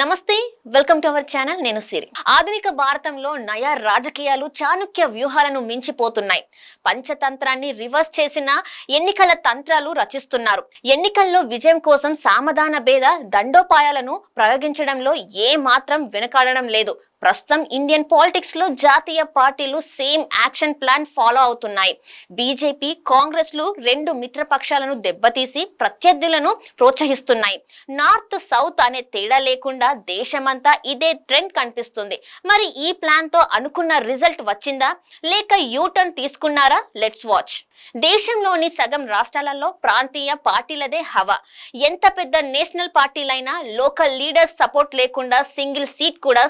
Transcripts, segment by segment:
నమస్తే welcome to our channel నేను సిరి. ఆధునిక భారతంలో నయా రాజకీయాలు చాణుక్య వ్యూహాలను మించిపోతున్నాయి. పంచతంత్రాన్ని రివర్స్ చేసిన ఎన్నికల తంత్రాలు రచిస్తున్నారు. ఎన్నికల్లో విజయం కోసం సామధాన భేద దండోపాయాలను ప్రయోగించడంలో ఏ మాత్రం వెనకాడడం లేదు. ప్రస్తుతం ఇండియన్ పాలిటిక్స్లో జాతీయ పార్టీలు సేమ్ యాక్షన్ ప్లాన్ ఫాలో అవుతున్నాయి. బీజేపీ కాంగ్రెస్లు రెండు మిత్రపక్షాలను దెబ్బతీసి ప్రత్యర్థులను ప్రోత్సహిస్తున్నాయి. నార్త్ సౌత్ అనే తేడా లేకుండా దేశమంతా ఇదే ట్రెండ్ కనిపిస్తుంది. మరి ఈ ప్లాన్తో అనుకున్న రిజల్ట్ వచ్చిందా? లేక యూటర్న్ తీసుకున్నారా? Let's watch. దేశంలోని సగం రాష్ట్రాలలో ప్రాంతీయ పార్టీలదే హవా. ఎంత పెద్ద నేషనల్ పార్టీలైనా లోకల్ లీడర్స్ సపోర్ట్ లేకుండా సింగిల్ సీట్ కూడా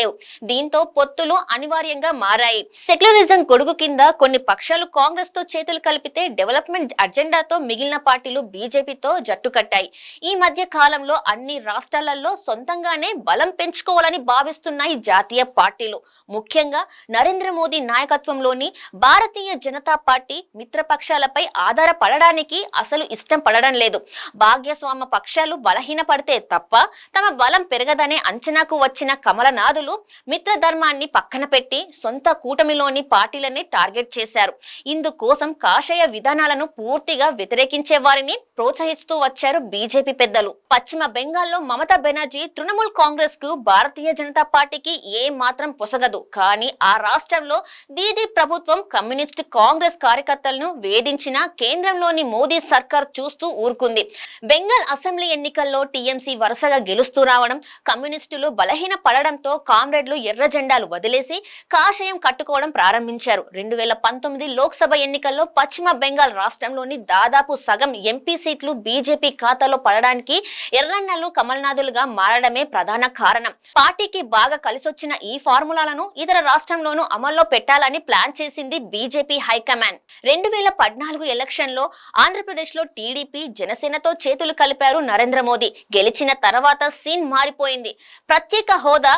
సాధించలేవు దీంతో పొత్తులు అనివార్యంగా మారాయి. సెక్యులరిజం గొడుగు కింద కొన్ని పక్షాలు కాంగ్రెస్తో చేతులు కలిపితే డెవలప్మెంట్ అజెండాతో మిగిలిన పార్టీలు బీజేపీతో జట్టు కట్టాయి. ఈ మధ్య కాలంలో అన్ని రాష్ట్రాలలో సొంతంగానే బలం పెంచుకోవాలని భావిస్తున్నాయి జాతీయ పార్టీలు. ముఖ్యంగా నరేంద్ర మోదీ నాయకత్వంలోని భారతీయ జనతా పార్టీ మిత్రపక్షాలపై ఆధారపడడానికి అసలు ఇష్టం పడడం లేదు. భాగ్యస్వామ పక్షాలు బలహీనపడితే తప్ప తమ బలం పెరగదనే అంచనాకు వచ్చిన కమలనాథులు మిత్రధర్మాన్ని పక్కన పెట్టి సొంత కూటమిలోని పార్టీలనే టార్గెట్ చేశారు. ఇందుకోసం కాషాయ విధానాలను పూర్తిగా వ్యతిరేకించే వారిని ప్రోత్సహిస్తూ వచ్చారు బీజేపీ పెద్దలు. పశ్చిమ బెంగాల్లో మమతా బెనర్జీ తృణమూల్ కాంగ్రెస్కు భారతీయ జనతా పార్టీకి ఏ మాత్రం పొసగదు. కానీ ఆ రాష్ట్రంలో దీదీ ప్రభుత్వం కమ్యూనిస్ట్ కాంగ్రెస్ కార్యకర్తలను వేధించిన కేంద్రంలోని మోదీ సర్కార్ చూస్తూ ఊరుకుంది. బెంగాల్ అసెంబ్లీ ఎన్నికల్లో టీఎంసీ వరుసగా గెలుస్తూ రావడం కమ్యూనిస్టులు బలహీన పడడంతో కామ్రేడ్లు ఎర్ర జెండాలు వదిలేసి కాషాయం కట్టుకోవడం ప్రారంభించారు. రెండు వేల పంతొమ్మిది లోక్సభ ఎన్నికల్లో పశ్చిమ బెంగాల్ రాష్ట్రంలోని దాదాపు సగం ఎంపీ సీట్లు బీజేపీ ఖాతాలో పడడానికి ఎర్రన్నలు కమల్నాథులుగా మారడమే ప్రధాన కారణం. పార్టీకి బాగా కలిసొచ్చిన ఈ ఫార్ములాలను ఇతర రాష్ట్రంలోనూ అమల్లో పెట్టాలని ప్లాన్ చేసింది బీజేపీ హైకమాండ్. రెండు వేల పద్నాలుగు ఎలక్షన్లో ఆంధ్రప్రదేశ్లో టీడీపీ జనసేనతో చేతులు కలిపారు నరేంద్ర మోదీ. గెలిచిన తర్వాత సీన్ మారిపోయింది. ప్రత్యేక హోదా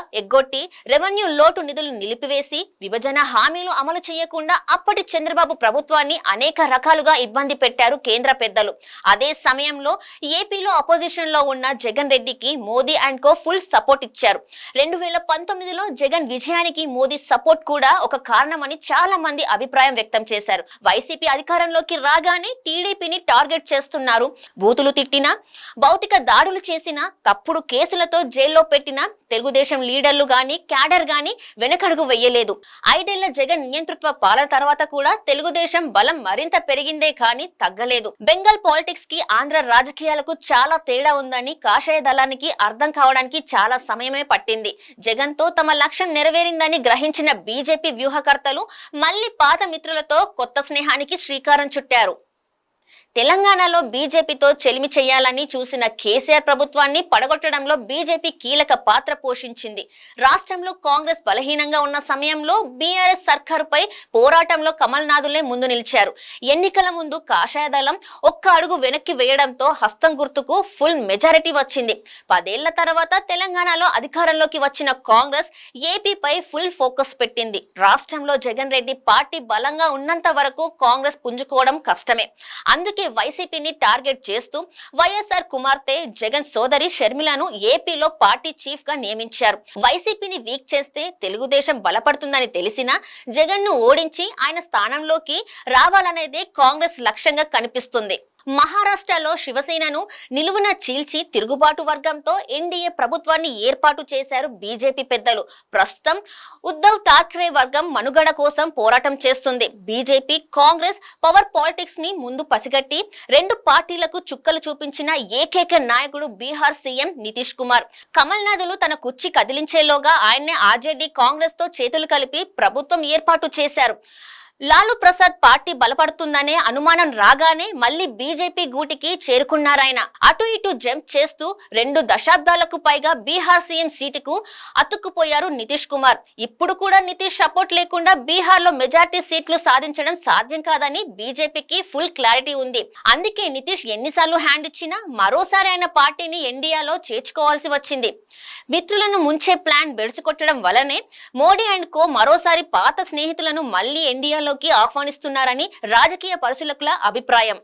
ఎగ్గొట్టి రెవెన్యూ లోటు నిధులు నిలిపివేసి విభజన హామీలు అమలు చేయకుండా అప్పటి చంద్రబాబు ప్రభుత్వాన్ని అనేక రకాలుగా ఇబ్బంది పెట్టారు కేంద్ర పెద్దలు. అదే సమయంలో ఏపీలో అపోజిషన్లో ఉన్న జగన్ రెడ్డికి Modi and co full support ఇచ్చారు. రెండు వేల పంతొమ్మిదిలో జగన్ విజయానికి మోదీ సపోర్ట్ కూడా ఒక కారణమని చాలా మంది అభిప్రాయం వ్యక్తం చేశారు. వైసీపీ అధికారంలోకి రాగానే టీడీపీని టార్గెట్ చేస్తున్నారు. బూతులు తిట్టినా భౌతిక దాడులు చేసినా తప్పుడు కేసులతో జైల్లో పెట్టిన తెలుగుదేశం లీడర్లు గాని క్యాడర్ గాని వెనకడుగు వెయ్యలేదు ఐదేళ్ళ జగన్ నియంతృత్వ పాలన తర్వాత కూడా తెలుగుదేశం బలం మరింత పెరిగిందే కానీ తగ్గలేదు. బెంగాల్ పాలిటిక్స్కి ఆంధ్ర రాజకీయాలకు చాలా తేడా ఉందని కాషాయ దళానికి అర్థం కావడానికి చాలా సమయమే పట్టింది. జగన్తో తమ లక్ష్యం నెరవేరిందని గ్రహించిన బీజేపీ వ్యూహకర్తలు మళ్ళీ పాత మిత్రులతో కొత్త స్నేహానికి శ్రీకారం చుట్టారు. తెలంగాణలో బీజేపీతో చెలిమి చేయాలని చూసిన కేసీఆర్ ప్రభుత్వాన్ని పడగొట్టడంలో బీజేపీ కీలక పాత్ర పోషించింది. రాష్ట్రంలో కాంగ్రెస్ బలహీనంగా ఉన్న సమయంలో బీఆర్ఎస్ సర్కారుపై పోరాటంలో కమల్నాథులే ముందు నిలిచారు. ఎన్నికల ముందు కాషాయ దళం ఒక్క అడుగు వెనక్కి వేయడంతో హస్తం గుర్తుకు ఫుల్ మెజారిటీ వచ్చింది. పదేళ్ళ తర్వాత తెలంగాణలో అధికారంలోకి వచ్చిన కాంగ్రెస్ ఏపీపై ఫుల్ ఫోకస్ పెట్టింది. రాష్ట్రంలో జగన్ రెడ్డి పార్టీ బలంగా ఉన్నంత వరకు కాంగ్రెస్ పుంజుకోవడం కష్టమే. అందుకే వైసీపీని టార్గెట్ చేస్తూ వైఎస్ఆర్ కుమార్తె జగన్ సోదరి షర్మిలను ఏపీలో పార్టీ చీఫ్గా నియమించారు. వైసీపీని వీక్ చేస్తే తెలుగుదేశం బలపడుతుందని తెలిసినా జగన్ను ఓడించి ఆయన స్థానంలోకి రావాలనేదే కాంగ్రెస్ లక్ష్యంగా కనిపిస్తుంది. మహారాష్ట్రలో శివసేనను నిలువున చీల్చి తిరుగుబాటు వర్గంతో ఎన్డీఏ ప్రభుత్వాన్ని ఏర్పాటు చేశారు బీజేపీ పెద్దలు. ప్రస్తుతం ఉద్ధవ్ ఠాక్రే వర్గం మనుగడ కోసం పోరాటం చేస్తుంది. బీజేపీ కాంగ్రెస్ పవర్ పాలిటిక్స్ని ముందు పసిగట్టి రెండు పార్టీలకు చుక్కలు చూపించిన ఏకైక నాయకుడు బీహార్ సీఎం నితీష్ కుమార్. కమల్నాథులు తన కుర్చీ కదిలించేలోగా ఆయన్నే ఆర్జేడీ కాంగ్రెస్తో చేతులు కలిపి ప్రభుత్వం ఏర్పాటు చేశారు. లాలూ ప్రసాద్ పార్టీ బలపడుతుందనే అనుమానం రాగానే మళ్ళీ బీజేపీ గూటికి చేరుకున్నారాయన. అటు ఇటు జంప్ చేస్తూ రెండు దశాబ్దాలకు పైగా బీహార్ సీఎం సీటుకు అతుక్కుపోయారు నితీష్ కుమార్. ఇప్పుడు కూడా నితీష్ సపోర్ట్ లేకుండా బీహార్లో మెజార్టీ సీట్లు సాధించడం సాధ్యం కాదని బీజేపీకి ఫుల్ క్లారిటీ ఉంది. అందుకే నితీష్ ఎన్నిసార్లు హ్యాండ్ ఇచ్చినా మరోసారి ఆయన పార్టీని ఎన్డీఏలో చేర్చుకోవాల్సి వచ్చింది. మిత్రులను ముంచే ప్లాన్ బెడిసికొట్టడం వలనే మోడీ అండ్ కో మరోసారి పాత స్నేహితులను మళ్ళీ ఎన్డీఏలోకి ఆహ్వానిస్తున్నారని రాజకీయ పరిశీలకుల అభిప్రాయం.